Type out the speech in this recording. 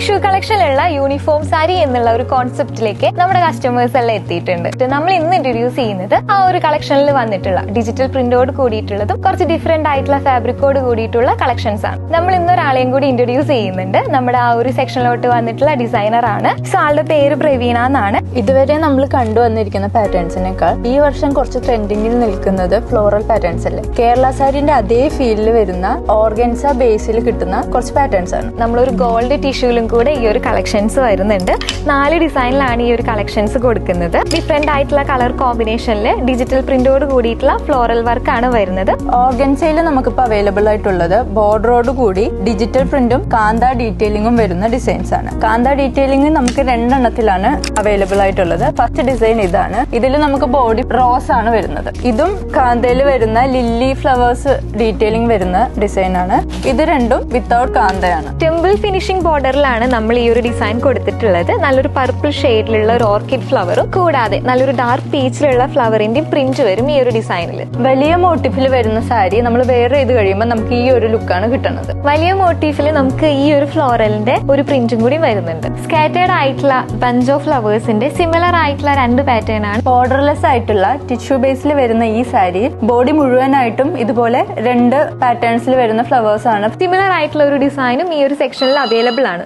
Vishu കളക്ഷനിലുള്ള uniform sari എന്നുള്ള ഒരു കോൺസെപ്റ്റിലേക്ക് നമ്മുടെ കസ്റ്റമേഴ്സ് എല്ലാം എത്തിയിട്ടുണ്ട്. നമ്മൾ ഇന്ന് ഇൻട്രൊഡ്യൂസ് ചെയ്യുന്നത് ആ ഒരു കളക്ഷനിൽ വന്നിട്ടുള്ള ഡിജിറ്റൽ പ്രിന്റോട് കൂടിയിട്ടുള്ളതും കുറച്ച് ഡിഫറെന്റ് ആയിട്ടുള്ള ഫാബ്രിക്കോട് കൂടിയിട്ടുള്ള കളക്ഷൻസ് ആണ്. നമ്മൾ ഇന്ന് ഒരാളെയും കൂടി ഇൻട്രൊഡ്യൂസ് ചെയ്യുന്നുണ്ട്. നമ്മുടെ ആ ഒരു സെക്ഷനിലോട്ട് വന്നിട്ടുള്ള ഡിസൈനർ ആണ്. സോ ആളുടെ പേര് പ്രവീണ എന്നാണ്. ഇതുവരെ നമ്മൾ കണ്ടുവന്നിരിക്കുന്ന പാറ്റേൺസിനേക്കാൾ ഈ വർഷം കുറച്ച് ട്രെൻഡിങ്ങിൽ നിൽക്കുന്നത് ഫ്ലോറൽ പാറ്റേൺസ് അല്ലേ? കേരള സാരിന്റെ അതേ ഫീലിൽ വരുന്ന ഓർഗൻസ ബേസിൽ കിട്ടുന്ന കുറച്ച് പാറ്റേൺസ് ആണ്. നമ്മളൊരു ഗോൾഡ് ടിഷ്യൂലും കൂടെ ഈ ഒരു കളക്ഷൻസ് വരുന്നുണ്ട്. നാല് ഡിസൈനിലാണ് ഈ ഒരു കളക്ഷൻസ് കൊടുക്കുന്നത്. ഡിഫറെന്റ് ആയിട്ടുള്ള കളർ കോമ്പിനേഷനിൽ ഡിജിറ്റൽ പ്രിന്റോട് കൂടിയിട്ടുള്ള ഫ്ലോറൽ വർക്ക് ആണ് വരുന്നത് ഓർഗൻസയിൽ നമുക്കിപ്പോൾ അവൈലബിൾ ആയിട്ടുള്ളത് ബോർഡറോട് കൂടി ഡിജിറ്റൽ പ്രിന്റും കാന്ത ഡീറ്റെയിലിംഗും വരുന്ന ഡിസൈൻസ് ആണ് കാന്ത ഡീറ്റെയിലിംഗ് നമുക്ക് രണ്ടെണ്ണത്തിലാണ് അവൈലബിൾ ആയിട്ടുള്ളത്. ഫസ്റ്റ് ഡിസൈൻ ഇതാണ്. ഇതിൽ നമുക്ക് ബോഡി റോസ് ആണ് വരുന്നത്. ഇതും കാന്തയിൽ വരുന്ന ലില്ലി ഫ്ലവേഴ്സ് ഡീറ്റെയിലിംഗ് വരുന്ന ഡിസൈൻ ആണ് ഇത് രണ്ടും വിത്തൗട്ട് കാന്തയാണ് ടെമ്പിൾ ഫിനിഷിംഗ് ബോർഡറിലാണ് നമ്മൾ ഈ ഒരു ഡിസൈൻ കൊടുത്തിട്ടുള്ളത്. നല്ലൊരു പർപ്പിൾ ഷെയ്ഡിലുള്ള ഒരു ഓർക്കിഡ് ഫ്ലവറും കൂടാതെ നല്ലൊരു ഡാർക്ക് പീച്ചിലുള്ള ഫ്ലവറിന്റെയും പ്രിന്റ് വരും ഈ ഒരു ഡിസൈനിൽ വലിയ മോട്ടിഫിൽ വരുന്ന സാരി നമ്മൾ വേറെ ചെയ്ത് കഴിയുമ്പോൾ നമുക്ക് ഈ ഒരു ലുക്കാണ് കിട്ടുന്നത്. വലിയ മോട്ടീഫിൽ നമുക്ക് ഈ ഒരു ഫ്ലോറലിന്റെ ഒരു പ്രിന്റും കൂടി വരുന്നുണ്ട്. സ്കാറ്റേഡ് ആയിട്ടുള്ള ബഞ്ച് ഓഫ് ഫ്ലവേഴ്സിന്റെ സിമിലർ ആയിട്ടുള്ള രണ്ട് പാറ്റേൺ ആണ് ബോർഡർലെസ് ആയിട്ടുള്ള ടിഷ്യൂ ബേസിൽ വരുന്ന ഈ സാരി ബോഡി മുഴുവനായിട്ടും ഇതുപോലെ രണ്ട് പാറ്റേൺസിൽ വരുന്ന ഫ്ലവേഴ്സ് ആണ്. സിമിലർ ആയിട്ടുള്ള ഒരു ഡിസൈനും ഈ ഒരു സെക്ഷനിൽ അവൈലബിൾ ആണ്.